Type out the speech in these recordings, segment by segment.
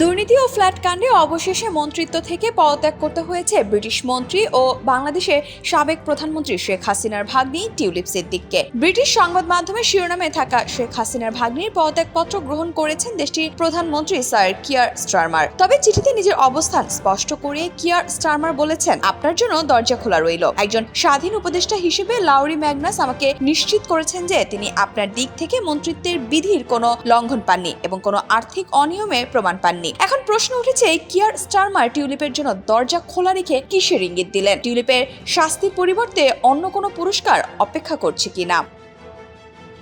দুর্নীতি ও ফ্ল্যাট কাণ্ডে অবশেষে মন্ত্রিত্ব থেকে পদত্যাগ করতে হয়েছে ব্রিটিশ মন্ত্রী ও বাংলাদেশের সাবেক প্রধানমন্ত্রী শেখ হাসিনার ভাগ্নি টিউলিপ সিদ্দিককে। ব্রিটিশ সংবাদ মাধ্যমে শিরোনামে থাকা শেখ হাসিনার ভাগ্নির পদত্যাগপত্র গ্রহণ করেছেন দেশটির প্রধানমন্ত্রী স্যার কিয়ার স্টারমার। তবে চিঠিতে নিজের অবস্থান স্পষ্ট করে কিয়ার স্টারমার বলেছেন, আপনার জন্য দরজা খোলা রইল। একজন স্বাধীন উপদেষ্টা হিসেবে লাউরি ম্যাগনাস আমাকে নিশ্চিত করেছেন যে তিনি আপনার দিক থেকে মন্ত্রিত্বের বিধির কোনো লঙ্ঘন পাননি এবং কোনো আর্থিক অনিয়মের প্রমাণ পাননি। এখন প্রশ্ন উঠেছে, কিয়ার স্টারমার টিউলিপের জন্য দরজা খোলা রেখে কিসের ইঙ্গিত দিলেন? টিউলিপের শাস্তির পরিবর্তে অন্য কোনো পুরস্কার অপেক্ষা করছে কিনা?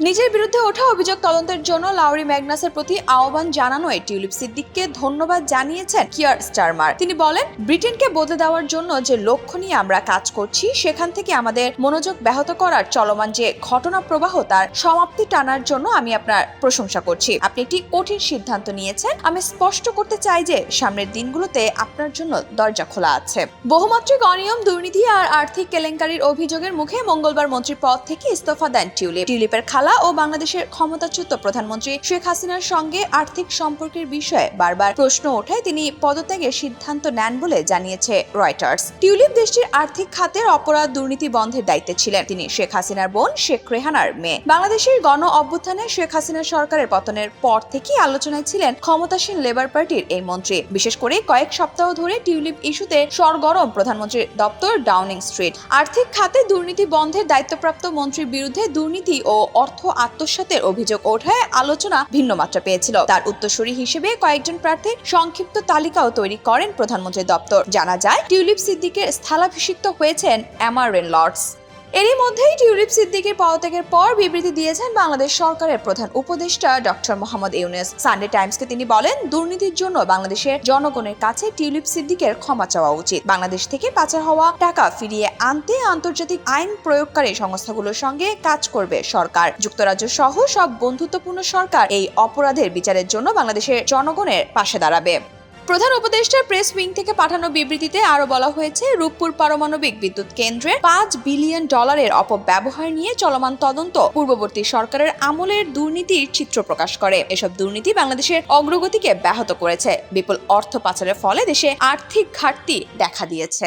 নিজের বিরুদ্ধে ওঠা অভিযোগ তদন্তের জন্য লাউরি ম্যাগনাসের প্রতি আহ্বান জানানোয় টিউলিপ সিদ্দিককে ধন্যবাদ জানিয়েছেন কিয়ার স্টারমার। তিনি বলেন, ব্রিটেনকে বদলে দেওয়ার জন্য যে লক্ষ্য নিয়ে আমরা কাজ করছি, সেখান থেকে আমাদের মনোযোগ ব্যাহত করার চলমান যে ঘটনা প্রবাহ তার সমাপ্তি টানার জন্য আমি আপনার প্রশংসা করছি। আপনি একটি কঠিন সিদ্ধান্ত নিয়েছেন। আমি স্পষ্ট করতে চাই যে সামনের দিনগুলোতে আপনার জন্য দরজা খোলা আছে। বহুমাত্রিক অনিয়ম, দুর্নীতি আর আর্থিক কেলেঙ্কারির অভিযোগের মুখে মঙ্গলবার মন্ত্রী পদ থেকে ইস্তফা দেন টিউলিপ। টিউলিপের খালা ও বাংলাদেশের ক্ষমতাচ্যুত প্রধানমন্ত্রী শেখ হাসিনার সঙ্গে আর্থিক সম্পর্কের বিষয়ে বারবার প্রশ্ন ওঠায় তিনি পদত্যাগের সিদ্ধান্ত নেন বলে জানিয়েছে রয়টার্স। টিউলিপ দেশটির আর্থিক খাতের অপরাধ দুর্নীতি বন্ধের দায়িত্বে ছিলেন তিনি শেখ হাসিনার বোন শেখ রেহানার মেয়ে। বাংলাদেশের গণ অভ্যুত্থানে শেখ হাসিনা সরকারের পতনের পর থেকেই আলোচনায় ছিলেন ক্ষমতাসীন লেবার পার্টির এই মন্ত্রী। বিশেষ করে কয়েক সপ্তাহ ধরে টিউলিপ ইস্যুতে সরগরম প্রধানমন্ত্রীর দপ্তর ডাউনিং স্ট্রিট। আর্থিক খাতে দুর্নীতি বন্ধের দায়িত্বপ্রাপ্ত মন্ত্রীর বিরুদ্ধে দুর্নীতি ও অর্থ আত্মসাতের অভিযোগ ওঠায় আলোচনা ভিন্ন মাত্রা পেয়েছিল। তার উত্তরসূরি হিসেবে কয়েকজন প্রার্থীর সংক্ষিপ্ত তালিকাও তৈরি করেন প্রধানমন্ত্রীর দপ্তর। জানা যায়, টিউলিপ সিদ্দিকের স্থলাভিষিক্ত হয়েছেন অ্যামারেন লর্ডস। এরই মধ্যেই টিউলিপ সিদ্দিকের পদত্যাগের পর বিবৃতি দিয়েছেন বাংলাদেশ সরকারের প্রধান উপদেষ্টা ডক্টর মোহাম্মদ ইউনুস। সানডে টাইমসকে তিনি বলেন, দুর্নীতির জন্য বাংলাদেশের জনগণের কাছে টিউলিপ সিদ্দিকের ক্ষমা চাওয়া উচিত। বাংলাদেশ থেকে পাচার হওয়া টাকা ফিরিয়ে আনতে আন্তর্জাতিক আইন প্রয়োগকারী সংস্থাগুলোর সঙ্গে কাজ করবে সরকার। যুক্তরাজ্য সহ সব বন্ধুত্বপূর্ণ সরকার এই অপরাধের বিচারের জন্য বাংলাদেশের জনগণের পাশে দাঁড়াবে। প্রধান উপদেষ্টার প্রেস উইং থেকে পাঠানো বিবৃতিতে আরও বলা হয়েছে, রূপপুর পারমাণবিক বিদ্যুৎ কেন্দ্রের পাঁচ বিলিয়ন ডলারের অপব্যবহার নিয়ে চলমান তদন্ত পূর্ববর্তী সরকারের আমলের দুর্নীতির চিত্র প্রকাশ করে। এসব দুর্নীতি বাংলাদেশের অগ্রগতিকে ব্যাহত করেছে। বিপুল অর্থ পাচারের ফলে দেশে আর্থিক ঘাটতি দেখা দিয়েছে।